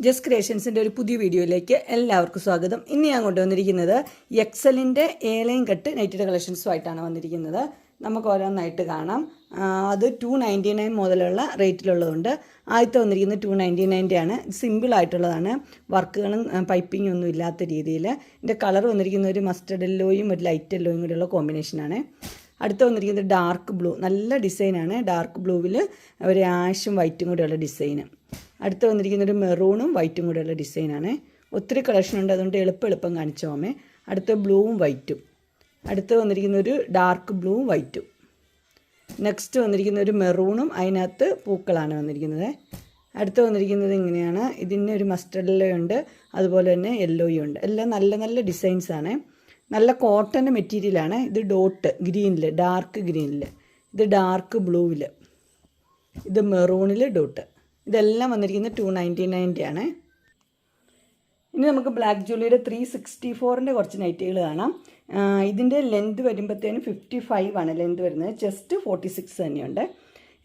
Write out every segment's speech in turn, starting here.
Just ക്രിയേഷൻസിന്റെ ഒരു പുതിയ വീഡിയോയിലേക്ക് എല്ലാവർക്കും സ്വാഗതം. ഇന്ന് ഞാൻ കൊണ്ടുവന്നിരിക്കുന്നത് എക്സലിന്റെ ഏലയും കട്ട് നൈറ്റഡ് കളക്ഷൻസുമായിട്ടാണ് വന്നിരിക്കുന്നത്. നമുക്ക് ഓരോന്നായിട്ട് കാണാം. അത് ടു നയന്റി നയൻ മുതലുള്ള റേറ്റിലുള്ളതുണ്ട്. ആദ്യത്തെ വന്നിരിക്കുന്നത് ടു നയന്റി നയന്റെ ആണ് സിമ്പിൾ ആയിട്ടുള്ളതാണ് വർക്കുകളും പൈപ്പിങ്ങും ഒന്നും ഇല്ലാത്ത രീതിയിൽ. ഇതിന്റെ കളർ വന്നിരിക്കുന്ന ഒരു മസ്റ്റർഡ് എല്ലോയും ഒരു ലൈറ്റ് എല്ലോയും കൂടെയുള്ള കോമ്പിനേഷനാണ് അടുത്ത വന്നിരിക്കുന്നത് ഡാർക്ക് ബ്ലൂ നല്ല ഡിസൈനാണ്. ഡാർക്ക് ബ്ലൂവിൽ ഒരു ആഷും വൈറ്റും കൂടെയുള്ള ഡിസൈന്. അടുത്ത് വന്നിരിക്കുന്ന ഒരു മെറൂണും വൈറ്റും കൂടെയുള്ള ഡിസൈനാണ്. ഒത്തിരി കളക്ഷൻ ഉണ്ട് അതുകൊണ്ട് എളുപ്പം എളുപ്പം കാണിച്ചു പോമേ അടുത്ത ബ്ലൂവും വൈറ്റും. അടുത്ത് വന്നിരിക്കുന്ന ഒരു ഡാർക്ക് ബ്ലൂവും വൈറ്റും. നെക്സ്റ്റ് വന്നിരിക്കുന്ന ഒരു മെറൂണും അതിനകത്ത് പൂക്കളാണ് വന്നിരിക്കുന്നത്. അടുത്ത് വന്നിരിക്കുന്നത് ഇങ്ങനെയാണ്. ഇതിന് ഒരു മസ്റ്റർഡ് യെല്ലോ ഉണ്ട് അതുപോലെ തന്നെ യെല്ലോയും ഉണ്ട്. എല്ലാം നല്ല നല്ല ഡിസൈൻസ് ആണ്. നല്ല കോട്ടന്റെ മെറ്റീരിയലാണ് ഇത് ഡോട്ട് ഗ്രീനിൽ ഡാർക്ക് ഗ്രീനിൽ ഇത് ഡാർക്ക് ബ്ലൂവിൽ ഇത് മെറൂണിൽ ഡോട്ട് ഇതെല്ലാം വന്നിരിക്കുന്നത് ടു നയന്റി നയന്റെ ആണ് ഇനി നമുക്ക് ബ്ലാക്ക് ജൂലിയുടെ ത്രീ സിക്സ്റ്റി ഫോറിന്റെ കുറച്ച് നൈറ്റികൾ കാണാം. ഇതിന്റെ ലെന്ത് വരുമ്പോഴത്തേനും ഫിഫ്റ്റി ഫൈവ് ആണ് ലെന്ത് വരുന്നത്. ജസ്റ്റ് ഫോർട്ടി സിക്സ് തന്നെയുണ്ട്.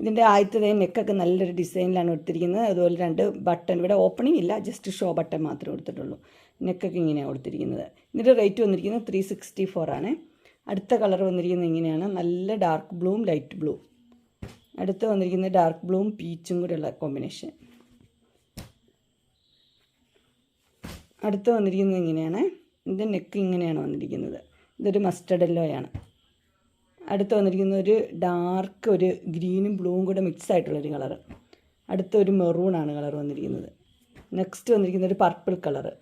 ഇതിന്റെ ആദ്യത്തെ നെക്കൊക്കെ നല്ലൊരു ഡിസൈനിലാണ് കൊടുത്തിരിക്കുന്നത്. അതുപോലെ രണ്ട് ബട്ടൺ ഇവിടെ ഓപ്പണിംഗ് ഇല്ല ജസ്റ്റ് ഷോ ബട്ടൺ മാത്രമേ കൊടുത്തിട്ടുള്ളൂ. നെക്കൊക്കെ ഇങ്ങനെയാണ് കൊടുത്തിരിക്കുന്നത്. ഇതിന്റെ റേറ്റ് വന്നിരിക്കുന്നത് ത്രീ സിക്സ്റ്റി ഫോർ ആണ്. അടുത്ത കളർ വന്നിരിക്കുന്നത് ഇങ്ങനെയാണ്. നല്ല ഡാർക്ക് ബ്ലൂവും ലൈറ്റ് ബ്ലൂ അടുത്ത് വന്നിരിക്കുന്നത് ഡാർക്ക് ബ്ലൂവും പീച്ചും കൂടെയുള്ള കോമ്പിനേഷൻ അടുത്ത് വന്നിരിക്കുന്നത് ഇങ്ങനെയാണ്. ഇതിന്റെ നെക്ക് ഇങ്ങനെയാണ് വന്നിരിക്കുന്നത്. ഇതൊരു മസ്റ്റർഡ് യെല്ലോയാണ് അടുത്ത് വന്നിരിക്കുന്ന ഒരു ഡാർക്ക് ഒരു ഗ്രീനും ബ്ലൂവും കൂടെ മിക്സ് ആയിട്ടുള്ളൊരു കളറ് അടുത്ത ഒരു മെറൂണാണ് കളർ വന്നിരിക്കുന്നത്. നെക്സ്റ്റ് വന്നിരിക്കുന്ന ഒരു പർപ്പിൾ കളറ്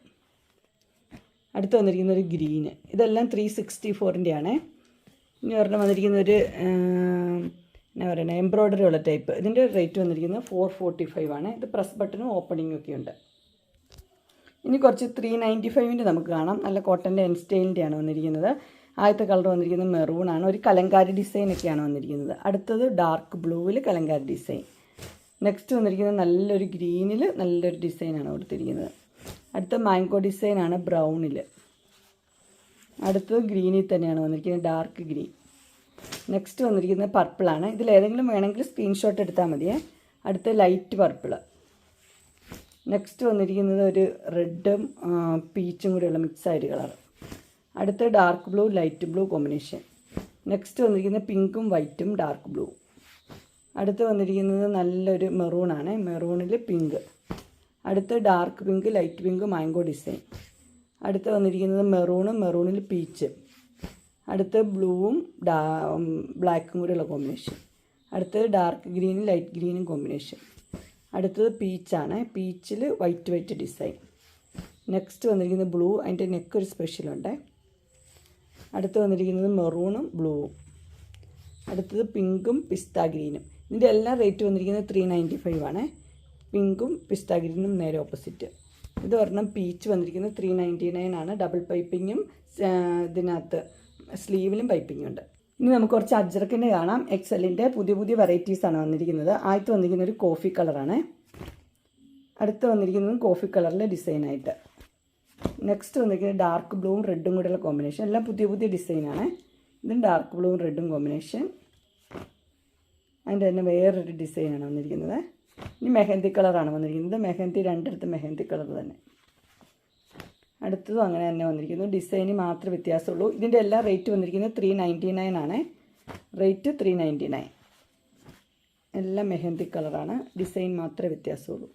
അടുത്ത് വന്നിരിക്കുന്ന ഒരു ഗ്രീന് ഇതെല്ലാം ത്രീ സിക്സ്റ്റി ഫോറിന്റെ ആണ് ഇനി ഒരെണ്ണം വന്നിരിക്കുന്ന ഒരു എന്നാ പറയുന്നത് എംബ്രോയ്ഡറി ഉള്ള ടൈപ്പ് ഇതിന്റെ റേറ്റ് വന്നിരിക്കുന്നത് ഫോർ ഫോർട്ടി ഫൈവ് ആണ്. ഇത് പ്രസ് ബട്ടണും ഓപ്പണിങ്ങും ഒക്കെ ഉണ്ട്. ഇനി കുറച്ച് ത്രീ നയന്റി ഫൈവിന്റെ നമുക്ക് കാണാം. നല്ല കോട്ടന്റെ എൻ സ്റ്റൈലിന്റെ ആണ് വന്നിരിക്കുന്നത്. ആദ്യത്തെ കളർ വന്നിരിക്കുന്നത് മെറൂൺ ആണ്. ഒരു കലങ്കാരി ഡിസൈൻ ഒക്കെയാണ് വന്നിരിക്കുന്നത്. അടുത്തത് ഡാർക്ക് ബ്ലൂവിൽ കലങ്കാരി ഡിസൈൻ നെക്സ്റ്റ് വന്നിരിക്കുന്നത് നല്ലൊരു ഗ്രീനിൽ നല്ലൊരു ഡിസൈനാണ് കൊടുത്തിരിക്കുന്നത്. അടുത്ത മാംഗോ ഡിസൈനാണ് ബ്രൗണിൽ അടുത്തത് ഗ്രീനിൽ തന്നെയാണ് വന്നിരിക്കുന്നത് ഡാർക്ക് ഗ്രീൻ നെക്സ്റ്റ് വന്നിരിക്കുന്നത് പർപ്പിളാണ് ഇതിൽ ഏതെങ്കിലും വേണമെങ്കിൽ സ്ക്രീൻഷോട്ട് എടുത്താൽ മതിയേ. അടുത്ത ലൈറ്റ് പർപ്പിൾ നെക്സ്റ്റ് വന്നിരിക്കുന്നത് ഒരു റെഡും പീച്ചും കൂടെയുള്ള മിക്സ് ആയിട്ട് കളർ അടുത്ത dark blue light blue combination next വന്നിരിക്കുന്നത് പിങ്കും വൈറ്റും ഡാർക്ക് ബ്ലൂ അടുത്ത് വന്നിരിക്കുന്നത് നല്ലൊരു മെറൂണാണ് മെറൂണിൽ പിങ്ക് അടുത്ത് dark pink light pink mango design അടുത്ത് വന്നിരിക്കുന്നത് മെറൂണും മെറൂണിൽ പീച്ച് അടുത്ത് ബ്ലൂവും ഡാ ബ്ലാക്കും കൂടെയുള്ള കോമ്പിനേഷൻ അടുത്തത് ഡാർക്ക് ഗ്രീനും ലൈറ്റ് ഗ്രീനും കോമ്പിനേഷൻ അടുത്തത് പീച്ചാണ് പീച്ചിൽ വൈറ്റ് വൈറ്റ് ഡിസൈൻ നെക്സ്റ്റ് വന്നിരിക്കുന്നത് ബ്ലൂ അതിന്റെ നെക്ക് ഒരു സ്പെഷ്യലുണ്ട് അടുത്ത് വന്നിരിക്കുന്നത് മെറൂണും ബ്ലൂവും അടുത്തത് പിങ്കും പിസ്ത ഗ്രീനും ഇതിന്റെ എല്ലാ റേറ്റ് വന്നിരിക്കുന്നത് ത്രീ നയന്റി ഫൈവ് ആണ് പിങ്കും പിസ്ത ഗ്രീനും നേരെ ഓപ്പോസിറ്റ് ഇത് ഒരെണ്ണം പീച്ച് വന്നിരിക്കുന്നത് ത്രീ നയന്റി നയൻ ആണ് ഡബിൾ പൈപ്പിങ്ങും ഇതിനകത്ത്. സ്ലീവിലും പൈപ്പിംഗ് ഉണ്ട്. ഇനി നമുക്ക് കുറച്ച് അജ്രക്കിന്റെ കാണാം. എക്സലിന്റെ പുതിയ പുതിയ വെറൈറ്റീസാണ് വന്നിരിക്കുന്നത്. ആദ്യത്തെ വന്നിരിക്കുന്ന ഒരു കോഫി കളറാണ് അടുത്ത് വന്നിരിക്കുന്നത് കോഫി കളറിലെ ഡിസൈനായിട്ട് നെക്സ്റ്റ് വന്നിരിക്കുന്നത് ഡാർക്ക് ബ്ലൂവും റെഡും കൂടെയുള്ള കോമ്പിനേഷൻ എല്ലാം പുതിയ പുതിയ ഡിസൈനാണ് ഇതും ഡാർക്ക് ബ്ലൂവും റെഡും കോമ്പിനേഷൻ അതിന്റെ തന്നെ വേറൊരു ഡിസൈനാണ് വന്നിരിക്കുന്നത്. ഇനി മെഹന്തി കളറാണ് വന്നിരിക്കുന്നത്. മെഹന്തി രണ്ടിടത്ത് മെഹന്തി കളർ തന്നെ. അടുത്തതും അങ്ങനെ തന്നെ വന്നിരിക്കുന്നു. ഡിസൈന് മാത്രമേ വ്യത്യാസമുള്ളൂ. ഇതിന്റെ എല്ലാം റേറ്റ് വന്നിരിക്കുന്നത് ത്രീ നയന്റി നയൻ ആണ്. റേറ്റ് ത്രീ നയന്റി നയൻ എല്ലാം മെഹന്തി കളറാണ് ഡിസൈൻ മാത്രമേ വ്യത്യാസമുള്ളൂ.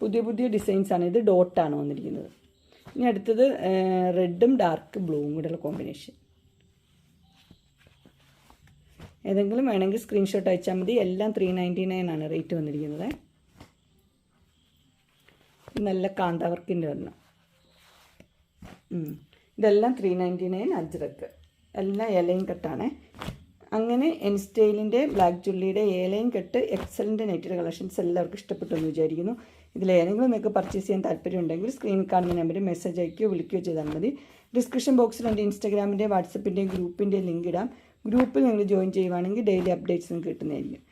പുതിയ പുതിയ ഡിസൈൻസാണ് ഇത് ഡോട്ടാണ് വന്നിരിക്കുന്നത്. ഇനി അടുത്തത് റെഡും ഡാർക്ക് ബ്ലൂവും കൂടെയുള്ള കോമ്പിനേഷൻ ഏതെങ്കിലും വേണമെങ്കിൽ സ്ക്രീൻഷോട്ട് അയച്ചാൽ മതി. എല്ലാം ത്രീ നയന്റി നയൻ ആണ് റേറ്റ് വന്നിരിക്കുന്നത്. നല്ല കാന്താവർക്കിന്റെ ഒരെണ്ണം ഉം. ഇതെല്ലാം ത്രീ നയന്റി നയൻ അജ്രക്ക് എല്ലാം ഇലയും കെട്ടാണ്. അങ്ങനെ എൻ സ്റ്റൈലിന്റെ ബ്ലാക്ക് ജുള്ളിയുടെ ഏലയും കെട്ട് എക്സലന്റ് നെറ്റിന്റെ കളക്ഷൻസ് എല്ലാവർക്കും ഇഷ്ടപ്പെട്ടു എന്ന് വിചാരിക്കുന്നു. ഇതിൽ ഏതെങ്കിലും നിങ്ങൾക്ക് പർച്ചേസ് ചെയ്യാൻ താല്പര്യമുണ്ടെങ്കിൽ സ്ക്രീനിൽ കാണുന്ന നമ്പറിൽ മെസ്സേജ് അയക്കുകയോ വിളിക്കുകയോ ചെയ്താൽ മതി. ഡിസ്ക്രിപ്ഷൻ ബോക്സിൽ എന്റെ ഇൻസ്റ്റാഗ്രാമിന്റെ വാട്സപ്പിന്റെയും ഗ്രൂപ്പിന്റെയും ലിങ്ക് ഇടാം. ഗ്രൂപ്പിൽ നിങ്ങൾ ജോയിൻ ചെയ്യുവാണെങ്കിൽ ഡെയിലി അപ്ഡേറ്റ്സ് കിട്ടുന്നതായിരിക്കും.